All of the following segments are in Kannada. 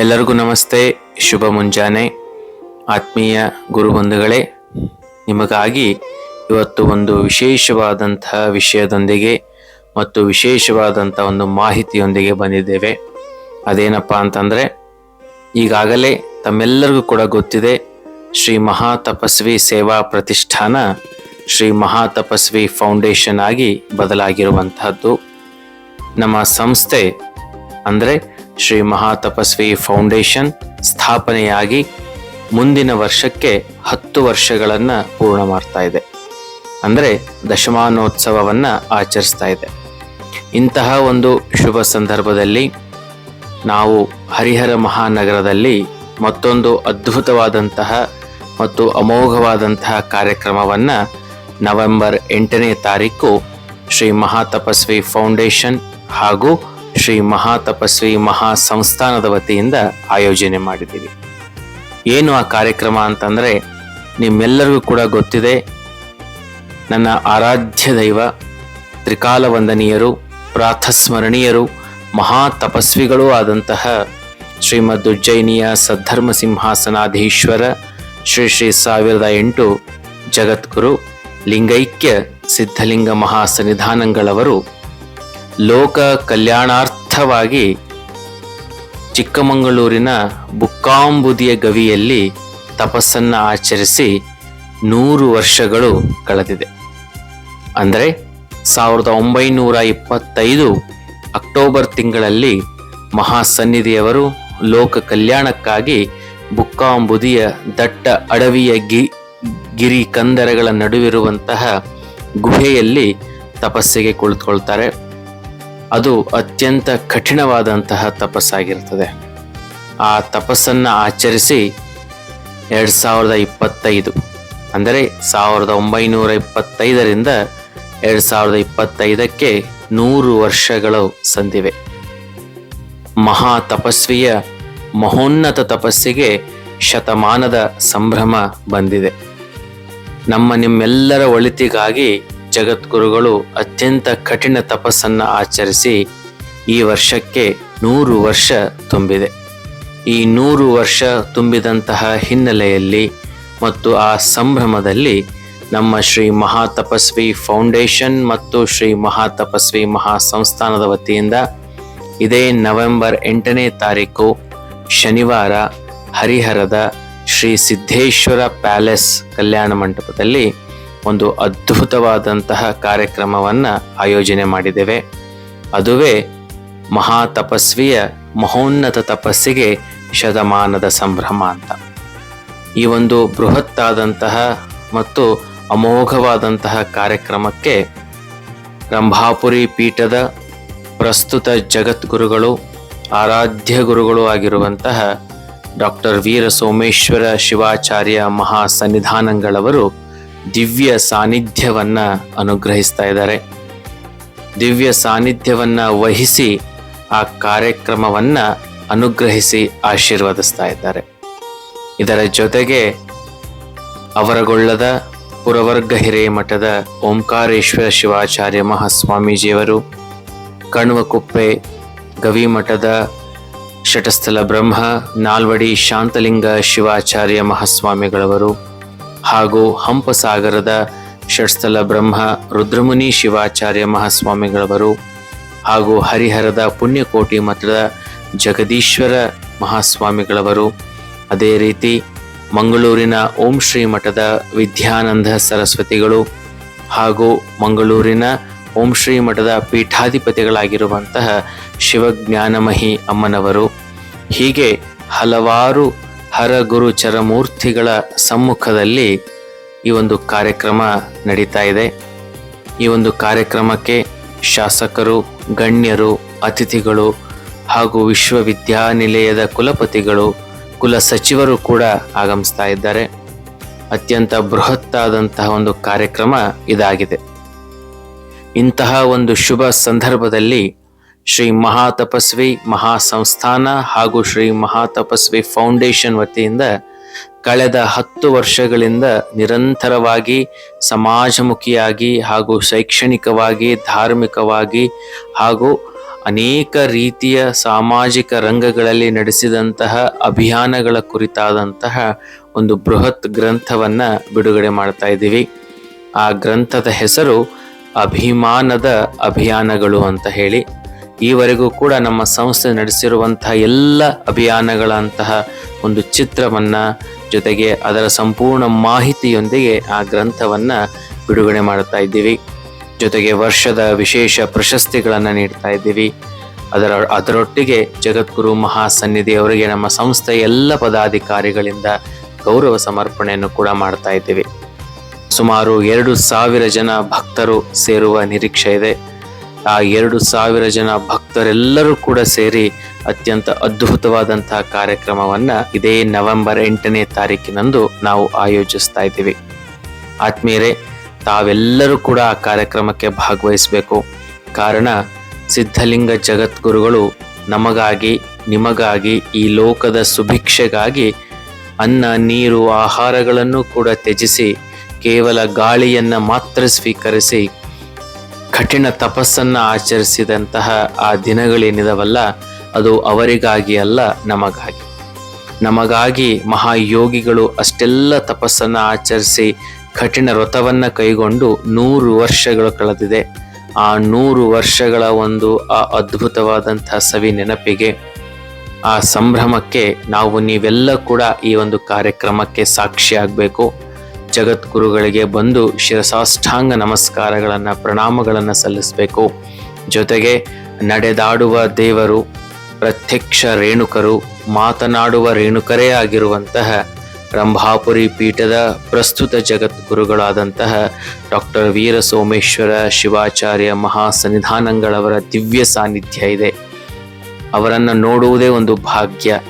ಎಲ್ಲರಿಗೂ ನಮಸ್ತೆ. ಶುಭ ಮುಂಜಾನೆ. ಆತ್ಮೀಯ ಗುರುಬಂಧುಗಳೇ, ನಿಮಗಾಗಿ ಇವತ್ತು ಒಂದು ವಿಶೇಷವಾದಂತಹ ವಿಷಯದೊಂದಿಗೆ ಮತ್ತು ವಿಶೇಷವಾದಂಥ ಒಂದು ಮಾಹಿತಿಯೊಂದಿಗೆ ಬಂದಿದ್ದೇವೆ. ಅದೇನಪ್ಪ ಅಂತಂದರೆ, ಈಗಾಗಲೇ ತಮ್ಮೆಲ್ಲರಿಗೂ ಕೂಡ ಗೊತ್ತಿದೆ, ಶ್ರೀ ಮಹಾ ತಪಸ್ವಿ ಸೇವಾ ಪ್ರತಿಷ್ಠಾನ ಶ್ರೀ ಮಹಾ ತಪಸ್ವಿ ಫೌಂಡೇಶನ್ ಆಗಿ ಬದಲಾಗಿರುವಂತಹದ್ದು. ನಮ್ಮ ಸಂಸ್ಥೆ ಅಂದರೆ ಶ್ರೀ ಮಹಾತಪಸ್ವಿ ಫೌಂಡೇಶನ್ ಸ್ಥಾಪನೆಯಾಗಿ ಮುಂದಿನ ವರ್ಷಕ್ಕೆ ಹತ್ತು ವರ್ಷಗಳನ್ನು ಪೂರ್ಣ ಮಾಡ್ತಾ ಇದೆ. ಅಂದರೆ ದಶಮಾನೋತ್ಸವವನ್ನು ಆಚರಿಸ್ತಾ ಇದೆ. ಇಂತಹ ಒಂದು ಶುಭ ಸಂದರ್ಭದಲ್ಲಿ ನಾವು ಹರಿಹರ ಮಹಾನಗರದಲ್ಲಿ ಮತ್ತೊಂದು ಅದ್ಭುತವಾದಂತಹ ಮತ್ತು ಅಮೋಘವಾದಂತಹ ಕಾರ್ಯಕ್ರಮವನ್ನು ನವೆಂಬರ್ ಎಂಟನೇ ತಾರೀಕು ಶ್ರೀ ಮಹಾತಪಸ್ವಿ ಫೌಂಡೇಶನ್ ಹಾಗೂ ಶ್ರೀ ಮಹಾತಪಸ್ವಿ ಮಹಾ ಸಂಸ್ಥಾನದ ವತಿಯಿಂದ ಆಯೋಜನೆ ಮಾಡಿದ್ದೀವಿ. ಏನು ಆ ಕಾರ್ಯಕ್ರಮ ಅಂತಂದರೆ ನಿಮ್ಮೆಲ್ಲರಿಗೂ ಕೂಡ ಗೊತ್ತಿದೆ. ನನ್ನ ಆರಾಧ್ಯ ದೈವ ತ್ರಿಕಾಲ ವಂದನೀಯರು ಪ್ರಾಥಸ್ಮರಣೀಯರು ಮಹಾ ತಪಸ್ವಿಗಳೂ ಆದಂತಹ ಶ್ರೀಮದ್ ಉಜ್ಜಯಿನಿಯ ಸದ್ಧರ್ಮ ಸಿಂಹಾಸನಾಧೀಶ್ವರ ಶ್ರೀ ಶ್ರೀ ಸಾವಿರದ ಎಂಟು ಜಗದ್ಗುರು, ಲಿಂಗೈಕ್ಯ, ಸಿದ್ಧಲಿಂಗ ಮಹಾ ಸನ್ನಿಧಾನಗಳವರು ಲೋಕ ಕಲ್ಯಾಣಾರ್ಥವಾಗಿ ಚಿಕ್ಕಮಗಳೂರಿನ ಬುಕ್ಕಾಂಬುದಿಯ ಗವಿಯಲ್ಲಿ ತಪಸ್ಸನ್ನು ಆಚರಿಸಿ ನೂರು ವರ್ಷಗಳು ಕಳೆದಿದೆ. ಅಂದರೆ ಸಾವಿರದ ಒಂಬೈನೂರ ಇಪ್ಪತ್ತೈದು ಅಕ್ಟೋಬರ್ ತಿಂಗಳಲ್ಲಿ ಮಹಾಸನ್ನಿಧಿಯವರು ಲೋಕ ಕಲ್ಯಾಣಕ್ಕಾಗಿ ಬುಕ್ಕಾಂಬುದಿಯ ದಟ್ಟ ಅಡವಿಯ ಗಿ, ಗಿರಿ ಕಂದರಗಳ ನಡುವಿರುವಂತಹ ಗುಹೆಯಲ್ಲಿ ತಪಸ್ಸಿಗೆ ಕುಳಿತುಕೊಳ್ತಾರೆ. ಅದು ಅತ್ಯಂತ ಕಠಿಣವಾದಂತಹ ತಪಸ್ಸಾಗಿರ್ತದೆ ಆ ತಪಸ್ಸನ್ನು ಆಚರಿಸಿ ಎರಡು ಸಾವಿರದ ಇಪ್ಪತ್ತೈದು, ಅಂದರೆ ಸಾವಿರದ ಒಂಬೈನೂರ ಇಪ್ಪತ್ತೈದರಿಂದ ಎರಡು ಸಾವಿರದ ಇಪ್ಪತ್ತೈದಕ್ಕೆ ನೂರು ವರ್ಷಗಳು ಸಂದಿವೆ. ಮಹಾ ತಪಸ್ವಿಯ ಮಹೋನ್ನತ ತಪಸ್ಸಿಗೆ ಶತಮಾನದ ಸಂಭ್ರಮ ಬಂದಿದೆ. ನಮ್ಮ ನಿಮ್ಮೆಲ್ಲರ ಒಳಿತಿಗಾಗಿ ಜಗದ್ಗುರುಗಳು ಅತ್ಯಂತ ಕಠಿಣ ತಪಸ್ಸನ್ನು ಆಚರಿಸಿ ಈ ವರ್ಷಕ್ಕೆ ನೂರು ವರ್ಷ ತುಂಬಿದೆ. ಈ ನೂರು ವರ್ಷ ತುಂಬಿದಂತಹ ಹಿನ್ನೆಲೆಯಲ್ಲಿ ಮತ್ತು ಆ ಸಂಭ್ರಮದಲ್ಲಿ ನಮ್ಮ ಶ್ರೀ ಮಹಾತಪಸ್ವಿ ಫೌಂಡೇಶನ್ ಮತ್ತು ಶ್ರೀ ಮಹಾತಪಸ್ವಿ ಮಹಾ ಸಂಸ್ಥಾನದ ವತಿಯಿಂದ ಇದೇ ನವೆಂಬರ್ ಎಂಟನೇ ತಾರೀಕು ಶನಿವಾರ ಹರಿಹರದ ಶ್ರೀ ಸಿದ್ದೇಶ್ವರ ಪ್ಯಾಲೇಸ್ ಕಲ್ಯಾಣ ಮಂಟಪದಲ್ಲಿ ಒಂದು ಅದ್ಭುತವಾದಂತಹ ಕಾರ್ಯಕ್ರಮವನ್ನು ಆಯೋಜನೆ ಮಾಡಿದ್ದೇವೆ. ಅದುವೇ ಮಹಾ ತಪಸ್ವಿಯ ಮಹೋನ್ನತ ತಪಸ್ಸಿಗೆ ಶತಮಾನದ ಸಂಭ್ರಮ ಅಂತ. ಈ ಒಂದು ಬೃಹತ್ತಾದಂತಹ ಮತ್ತು ಅಮೋಘವಾದಂತಹ ಕಾರ್ಯಕ್ರಮಕ್ಕೆ ರಂಭಾಪುರಿ ಪೀಠದ ಪ್ರಸ್ತುತ ಜಗದ್ಗುರುಗಳು, ಆರಾಧ್ಯ ಗುರುಗಳು ಆಗಿರುವಂತಹ ಡಾಕ್ಟರ್ ವೀರ ಸೋಮೇಶ್ವರ ಶಿವಾಚಾರ್ಯ ಮಹಾ ಸನ್ನಿಧಾನಗಳವರು ದಿವ್ಯ ಸಾನ್ನಿಧ್ಯವನ್ನ ಅನುಗ್ರಹಿಸ್ತಾ ಇದ್ದಾರೆ. ದಿವ್ಯ ಸಾನ್ನಿಧ್ಯವನ್ನ ವಹಿಸಿ ಆ ಕಾರ್ಯಕ್ರಮವನ್ನ ಅನುಗ್ರಹಿಸಿ ಆಶೀರ್ವದಿಸ್ತಾ ಇದ್ದಾರೆ. ಇದರ ಜೊತೆಗೆ ಅವರಗೊಳ್ಳದ ಪುರವರ್ಗ ಹಿರೇಮಠದ ಓಂಕಾರೇಶ್ವರ ಶಿವಾಚಾರ್ಯ ಮಹಾಸ್ವಾಮೀಜಿಯವರು, ಕಣ್ವಕುಪ್ಪೆ ಗವಿಮಠದ ಶಟಸ್ಥಲ ಬ್ರಹ್ಮ, ನಾಲ್ವಡಿ ಶಾಂತಲಿಂಗ ಶಿವಾಚಾರ್ಯ ಮಹಾಸ್ವಾಮಿಗಳವರು ಹಾಗೂ ಹಂಪಸಾಗರದ ಷಟ್ಸ್ಥಲ ಬ್ರಹ್ಮ ರುದ್ರಮುನಿ ಶಿವಾಚಾರ್ಯ ಮಹಾಸ್ವಾಮಿಗಳವರು ಹಾಗೂ ಹರಿಹರದ ಪುಣ್ಯಕೋಟಿ ಮಠದ ಜಗದೀಶ್ವರ ಮಹಾಸ್ವಾಮಿಗಳವರು. ಅದೇ ರೀತಿ ಮಂಗಳೂರಿನ ಓಂ ಶ್ರೀ ಮಠದ ವಿದ್ಯಾನಂದ ಸರಸ್ವತಿಗಳು ಹಾಗೂ ಮಂಗಳೂರಿನ ಓಂ ಶ್ರೀ ಮಠದ ಪೀಠಾಧಿಪತಿಗಳಾಗಿರುವಂತಹ ಶಿವಜ್ಞಾನಮಹಿ ಅಮ್ಮನವರು. ಹೀಗೆ ಹಲವಾರು ಹರಗುರು ಚರಮೂರ್ತಿಗಳ ಸಮ್ಮುಖದಲ್ಲಿ ಈ ಒಂದು ಕಾರ್ಯಕ್ರಮ ನಡೀತಾ ಇದೆ. ಈ ಒಂದು ಕಾರ್ಯಕ್ರಮಕ್ಕೆ ಶಾಸಕರು, ಗಣ್ಯರು, ಅತಿಥಿಗಳು ಹಾಗೂ ವಿಶ್ವವಿದ್ಯಾನಿಲಯದ ಕುಲಪತಿಗಳು, ಕುಲ ಸಚಿವರು ಕೂಡ ಆಗಮಿಸ್ತಾ ಇದ್ದಾರೆ. ಅತ್ಯಂತ ಬೃಹತ್ತಾದಂತಹ ಒಂದು ಕಾರ್ಯಕ್ರಮ ಇದಾಗಿದೆ. ಇಂತಹ ಒಂದು ಶುಭ ಸಂದರ್ಭದಲ್ಲಿ ಶ್ರೀ ಮಹಾತಪಸ್ವಿ ಮಹಾ ಸಂಸ್ಥಾನ ಹಾಗೂ ಶ್ರೀ ಮಹಾತಪಸ್ವಿ ಫೌಂಡೇಶನ್ ವತಿಯಿಂದ ಕಳೆದ ಹತ್ತು ವರ್ಷಗಳಿಂದ ನಿರಂತರವಾಗಿ ಸಮಾಜಮುಖಿಯಾಗಿ ಹಾಗೂ ಶೈಕ್ಷಣಿಕವಾಗಿ, ಧಾರ್ಮಿಕವಾಗಿ ಹಾಗೂ ಅನೇಕ ರೀತಿಯ ಸಾಮಾಜಿಕ ರಂಗಗಳಲ್ಲಿ ನಡೆಸಿದಂತಹ ಅಭಿಯಾನಗಳ ಕುರಿತಾದಂತಹ ಒಂದು ಬೃಹತ್ ಗ್ರಂಥವನ್ನು ಬಿಡುಗಡೆ ಮಾಡ್ತಾ ಇದ್ದೀವಿ. ಆ ಗ್ರಂಥದ ಹೆಸರು ಅಭಿಮಾನದ ಅಭಿಯಾನಗಳು ಅಂತ ಹೇಳಿ. ಈವರೆಗೂ ಕೂಡ ನಮ್ಮ ಸಂಸ್ಥೆ ನಡೆಸಿರುವಂತಹ ಎಲ್ಲ ಅಭಿಯಾನಗಳಂತಹ ಒಂದು ಚಿತ್ರವನ್ನ ಜೊತೆಗೆ ಅದರ ಸಂಪೂರ್ಣ ಮಾಹಿತಿಯೊಂದಿಗೆ ಆ ಗ್ರಂಥವನ್ನ ಬಿಡುಗಡೆ ಮಾಡ್ತಾ ಇದ್ದೀವಿ. ಜೊತೆಗೆ ವರ್ಷದ ವಿಶೇಷ ಪ್ರಶಸ್ತಿಗಳನ್ನು ನೀಡ್ತಾ ಇದ್ದೀವಿ. ಅದರ ಅದರೊಟ್ಟಿಗೆ ಜಗದ್ಗುರು ಮಹಾಸನ್ನಿಧಿ ಅವರಿಗೆ ನಮ್ಮ ಸಂಸ್ಥೆಯ ಎಲ್ಲ ಪದಾಧಿಕಾರಿಗಳಿಂದ ಗೌರವ ಸಮರ್ಪಣೆಯನ್ನು ಕೂಡ ಮಾಡ್ತಾ ಇದ್ದೀವಿ. ಸುಮಾರು ಎರಡು ಸಾವಿರ ಜನ ಭಕ್ತರು ಸೇರುವ ನಿರೀಕ್ಷೆ ಇದೆ. ಆ ಎರಡು ಸಾವಿರ ಜನ ಭಕ್ತರೆಲ್ಲರೂ ಕೂಡ ಸೇರಿ ಅತ್ಯಂತ ಅದ್ಭುತವಾದಂತಹ ಕಾರ್ಯಕ್ರಮವನ್ನ ಇದೇ ನವೆಂಬರ್ ಎಂಟನೇ ತಾರೀಕಿನಂದು ನಾವು ಆಯೋಜಿಸ್ತಾ ಇದ್ದೀವಿ. ಆತ್ಮೀಯರೇ, ತಾವೆಲ್ಲರೂ ಕೂಡ ಆ ಕಾರ್ಯಕ್ರಮಕ್ಕೆ ಭಾಗವಹಿಸಬೇಕು. ಕಾರಣ, ಸಿದ್ಧಲಿಂಗ ಜಗದ್ಗುರುಗಳು ನಮಗಾಗಿ, ನಿಮಗಾಗಿ, ಈ ಲೋಕದ ಸುಭಿಕ್ಷೆಗಾಗಿ ಅನ್ನ, ನೀರು, ಆಹಾರಗಳನ್ನು ಕೂಡ ತ್ಯಜಿಸಿ, ಕೇವಲ ಗಾಳಿಯನ್ನು ಮಾತ್ರ ಸ್ವೀಕರಿಸಿ ಕಠಿಣ ತಪಸ್ಸನ್ನ ಆಚರಿಸಿದಂತಹ ಆ ದಿನಗಳೇನಿದವಲ್ಲ, ಅದು ಅವರಿಗಾಗಿ ಅಲ್ಲ, ನಮಗಾಗಿ. ನಮಗಾಗಿ ಮಹಾಯೋಗಿಗಳು ಅಷ್ಟೆಲ್ಲ ತಪಸ್ಸನ್ನ ಆಚರಿಸಿ ಕಠಿಣ ವ್ರತವನ್ನು ಕೈಗೊಂಡು ನೂರು ವರ್ಷಗಳು ಕಳೆದಿದೆ. ಆ ನೂರು ವರ್ಷಗಳ ಒಂದು ಆ ಅದ್ಭುತವಾದಂತಹ ಸವಿ ನೆನಪಿಗೆ, ಆ ಸಂಭ್ರಮಕ್ಕೆ ನಾವು ನೀವೆಲ್ಲ ಕೂಡ ಈ ಒಂದು ಕಾರ್ಯಕ್ರಮಕ್ಕೆ ಸಾಕ್ಷಿಯಾಗಬೇಕು ಜಗದ್ಗುರುಗಳಿಗೆ ಬಂದು ಶಿರಸಾಷ್ಟಾಂಗ ನಮಸ್ಕಾರಗಳನ್ನು, ಪ್ರಣಾಮಗಳನ್ನು ಸಲ್ಲಿಸಬೇಕು. ಜೊತೆಗೆ ನಡೆದಾಡುವ ದೇವರು ಪ್ರತ್ಯಕ್ಷ ರೇಣುಕರು, ಮಾತನಾಡುವ ರೇಣುಕರೇ ಆಗಿರುವಂತಹ ರಂಭಾಪುರಿ ಪೀಠದ ಪ್ರಸ್ತುತ ಜಗದ್ಗುರುಗಳಾದಂತಹ ಡಾಕ್ಟರ್ ವೀರ ಸೋಮೇಶ್ವರ ಶಿವಾಚಾರ್ಯ ಮಹಾಸನ್ನಿಧಾನಗಳವರ ದಿವ್ಯ ಸಾನ್ನಿಧ್ಯ ಇದೆ. ಅವರನ್ನು ನೋಡುವುದೇ ಒಂದು ಭಾಗ್ಯ.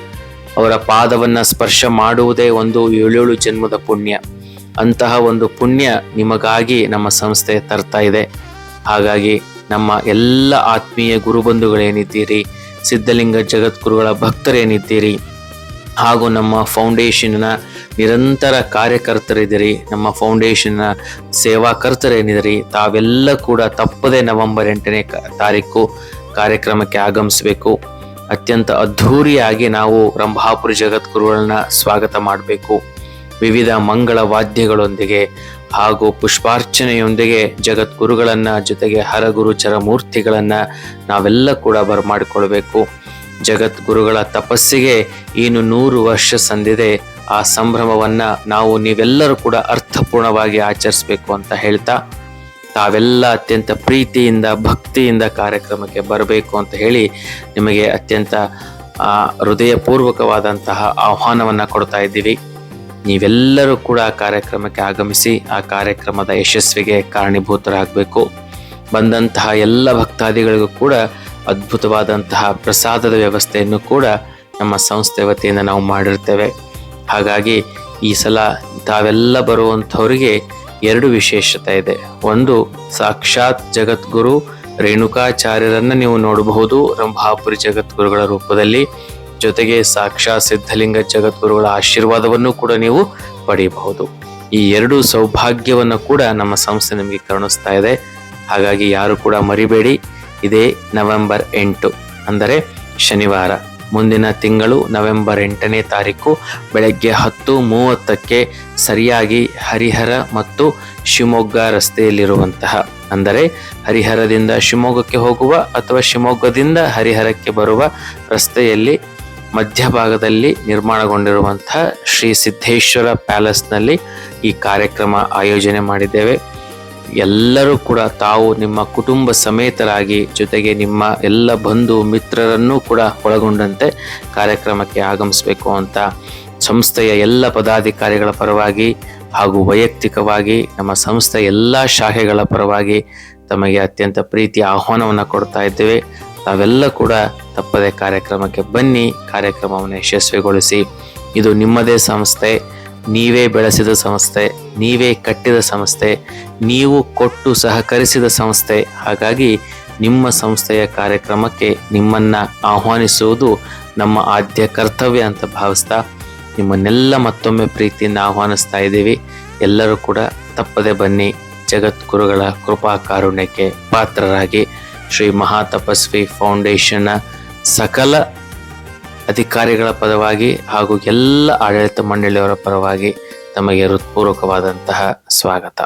ಅವರ ಪಾದವನ್ನು ಸ್ಪರ್ಶ ಮಾಡುವುದೇ ಒಂದು ಏಳೇಳು ಜನ್ಮದ ಪುಣ್ಯ. ಅಂತಹ ಒಂದು ಪುಣ್ಯ ನಿಮಗಾಗಿ ನಮ್ಮ ಸಂಸ್ಥೆ ತರ್ತಾ ಇದೆ. ಹಾಗಾಗಿ ನಮ್ಮ ಎಲ್ಲ ಆತ್ಮೀಯ ಗುರುಬಂಧುಗಳೇನಿದ್ದೀರಿ, ಸಿದ್ಧಲಿಂಗ ಜಗದ್ಗುರುಗಳ ಭಕ್ತರೇನಿದ್ದೀರಿ, ಹಾಗೂ ನಮ್ಮ ಫೌಂಡೇಶನ್ನ ನಿರಂತರ ಕಾರ್ಯಕರ್ತರಿದ್ದೀರಿ, ನಮ್ಮ ಫೌಂಡೇಶನ್ನ ಸೇವಾಕರ್ತರೇನಿದ್ದೀರಿ, ತಾವೆಲ್ಲ ಕೂಡ ತಪ್ಪದೆ ನವೆಂಬರ್ ಎಂಟನೇ ತಾರೀಕು ಕಾರ್ಯಕ್ರಮಕ್ಕೆ ಆಗಮಿಸಬೇಕು. ಅತ್ಯಂತ ಅದ್ಧೂರಿಯಾಗಿ ನಾವು ರಂಭಾಪುರಿ ಜಗದ್ಗುರುಗಳನ್ನ ಸ್ವಾಗತ ಮಾಡಬೇಕು. ವಿವಿಧ ಮಂಗಳ ವಾದ್ಯಗಳೊಂದಿಗೆ ಹಾಗೂ ಪುಷ್ಪಾರ್ಚನೆಯೊಂದಿಗೆ ಜಗದ್ಗುರುಗಳನ್ನ ಜೊತೆಗೆ ಹರಗುರು ಚರಮೂರ್ತಿಗಳನ್ನ ನಾವೆಲ್ಲ ಕೂಡ ಬರಮಾಡಿಕೊಳ್ಬೇಕು. ಜಗದ್ಗುರುಗಳ ತಪಸ್ಸಿಗೆ ಇನ್ನು ನೂರು ವರ್ಷ ಸಂದಿದೆ. ಆ ಸಂಭ್ರಮವನ್ನ ನಾವು ನೀವೆಲ್ಲರೂ ಕೂಡ ಅರ್ಥಪೂರ್ಣವಾಗಿ ಆಚರಿಸಬೇಕು ಅಂತ ಹೇಳ್ತಾ, ತಾವೆಲ್ಲ ಅತ್ಯಂತ ಪ್ರೀತಿಯಿಂದ, ಭಕ್ತಿಯಿಂದ ಕಾರ್ಯಕ್ರಮಕ್ಕೆ ಬರಬೇಕು ಅಂತ ಹೇಳಿ ನಿಮಗೆ ಅತ್ಯಂತ ಹೃದಯಪೂರ್ವಕವಾದಂತಹ ಆಹ್ವಾನವನ್ನು ಕೊಡ್ತಾ ಇದ್ದೀವಿ. ನೀವೆಲ್ಲರೂ ಕೂಡ ಆ ಕಾರ್ಯಕ್ರಮಕ್ಕೆ ಆಗಮಿಸಿ, ಆ ಕಾರ್ಯಕ್ರಮದ ಯಶಸ್ವಿಗೆ ಕಾರಣೀಭೂತರಾಗಬೇಕು. ಬಂದಂತಹ ಎಲ್ಲ ಭಕ್ತಾದಿಗಳಿಗೂ ಕೂಡ ಅದ್ಭುತವಾದಂತಹ ಪ್ರಸಾದದ ವ್ಯವಸ್ಥೆಯನ್ನು ಕೂಡ ನಮ್ಮ ಸಂಸ್ಥೆ ವತಿಯಿಂದ ನಾವು ಮಾಡಿರ್ತೇವೆ. ಹಾಗಾಗಿ ಈ ಸಲ ತಾವೆಲ್ಲ ಬರುವಂಥವರಿಗೆ ಎರಡು ವಿಶೇಷತೆ ಇದೆ. ಒಂದು, ಸಾಕ್ಷಾತ್ ಜಗದ್ಗುರು ರೇಣುಕಾಚಾರ್ಯರನ್ನು ನೀವು ನೋಡಬಹುದು, ರಂಭಾಪುರಿ ಜಗದ್ಗುರುಗಳ ರೂಪದಲ್ಲಿ. ಜೊತೆಗೆ ಸಾಕ್ಷಾ ಸಿದ್ಧಲಿಂಗ ಜಗದ್ಗುರುಗಳ ಆಶೀರ್ವಾದವನ್ನು ಕೂಡ ನೀವು ಪಡೆಯಬಹುದು. ಈ ಎರಡು ಸೌಭಾಗ್ಯವನ್ನು ಕೂಡ ನಮ್ಮ ಸಂಸ್ಥೆ ನಿಮಗೆ ಕರುಣಿಸ್ತಾ ಇದೆ. ಹಾಗಾಗಿ ಯಾರು ಕೂಡ ಮರಿಬೇಡಿ. ಇದೇ ನವೆಂಬರ್ ಎಂಟು, ಅಂದರೆ ಶನಿವಾರ. ಮುಂದಿನ ತಿಂಗಳು ನವೆಂಬರ್ ಎಂಟನೇ ತಾರೀಕು, ಬೆಳಗ್ಗೆ ಹತ್ತು ಮೂವತ್ತಕ್ಕೆ ಸರಿಯಾಗಿ ಹರಿಹರ ಮತ್ತು ಶಿವಮೊಗ್ಗ ರಸ್ತೆಯಲ್ಲಿರುವಂತಹ, ಅಂದರೆ ಹರಿಹರದಿಂದ ಶಿವಮೊಗ್ಗಕ್ಕೆ ಹೋಗುವ ಅಥವಾ ಶಿವಮೊಗ್ಗದಿಂದ ಹರಿಹರಕ್ಕೆ ಬರುವ ರಸ್ತೆಯಲ್ಲಿ ಮಧ್ಯಭಾಗದಲ್ಲಿ ನಿರ್ಮಾಣಗೊಂಡಿರುವಂತಹ ಶ್ರೀ ಸಿದ್ದೇಶ್ವರ ಪ್ಯಾಲೇಸ್ನಲ್ಲಿ ಈ ಕಾರ್ಯಕ್ರಮ ಆಯೋಜನೆ ಮಾಡಿದ್ದೇವೆ. ಎಲ್ಲರೂ ಕೂಡ ತಾವು ನಿಮ್ಮ ಕುಟುಂಬ ಸಮೇತರಾಗಿ ಜೊತೆಗೆ ನಿಮ್ಮ ಎಲ್ಲ ಬಂಧು ಮಿತ್ರರನ್ನೂ ಕೂಡ ಒಳಗೊಂಡಂತೆ ಕಾರ್ಯಕ್ರಮಕ್ಕೆ ಆಗಮಿಸಬೇಕು ಅಂತ ಸಂಸ್ಥೆಯ ಎಲ್ಲ ಪದಾಧಿಕಾರಿಗಳ ಪರವಾಗಿ ಹಾಗೂ ವೈಯಕ್ತಿಕವಾಗಿ ನಮ್ಮ ಸಂಸ್ಥೆಯ ಎಲ್ಲ ಶಾಖೆಗಳ ಪರವಾಗಿ ತಮಗೆ ಅತ್ಯಂತ ಪ್ರೀತಿಯ ಆಹ್ವಾನವನ್ನು ಕೊಡ್ತಾ ಇದ್ದೇವೆ. ತಾವೆಲ್ಲ ಕೂಡ ತಪ್ಪದೆ ಕಾರ್ಯಕ್ರಮಕ್ಕೆ ಬನ್ನಿ, ಕಾರ್ಯಕ್ರಮವನ್ನು ಯಶಸ್ವಿಗೊಳಿಸಿ. ಇದು ನಿಮ್ಮದೇ ಸಂಸ್ಥೆ, ನೀವೇ ಬೆಳೆಸಿದ ಸಂಸ್ಥೆ, ನೀವೇ ಕಟ್ಟಿದ ಸಂಸ್ಥೆ, ನೀವು ಕೊಟ್ಟು ಸಹಕರಿಸಿದ ಸಂಸ್ಥೆ. ಹಾಗಾಗಿ ನಿಮ್ಮ ಸಂಸ್ಥೆಯ ಕಾರ್ಯಕ್ರಮಕ್ಕೆ ನಿಮ್ಮನ್ನು ಆಹ್ವಾನಿಸುವುದು ನಮ್ಮ ಆದ್ಯ ಕರ್ತವ್ಯ ಅಂತ ಭಾವಿಸ್ತಾ ನಿಮ್ಮನ್ನೆಲ್ಲ ಮತ್ತೊಮ್ಮೆ ಪ್ರೀತಿಯಿಂದ ಆಹ್ವಾನಿಸ್ತಾ ಇದ್ದೀವಿ. ಎಲ್ಲರೂ ಕೂಡ ತಪ್ಪದೆ ಬನ್ನಿ. ಜಗದ್ಗುರುಗಳ ಕೃಪಾ ಕಾರುಣ್ಯಕ್ಕೆ ಪಾತ್ರರಾಗಿ. ಶ್ರೀ ಮಹಾತಪಸ್ವಿ ಫೌಂಡೇಶನ್ ಸಕಲ ಅಧಿಕಾರಿಗಳ ಪರವಾಗಿ ಹಾಗೂ ಎಲ್ಲ ಆಡಳಿತ ಮಂಡಳಿಯವರ ಪರವಾಗಿ ತಮಗೆ ಹೃತ್ಪೂರ್ವಕವಾದಂತಹ ಸ್ವಾಗತ.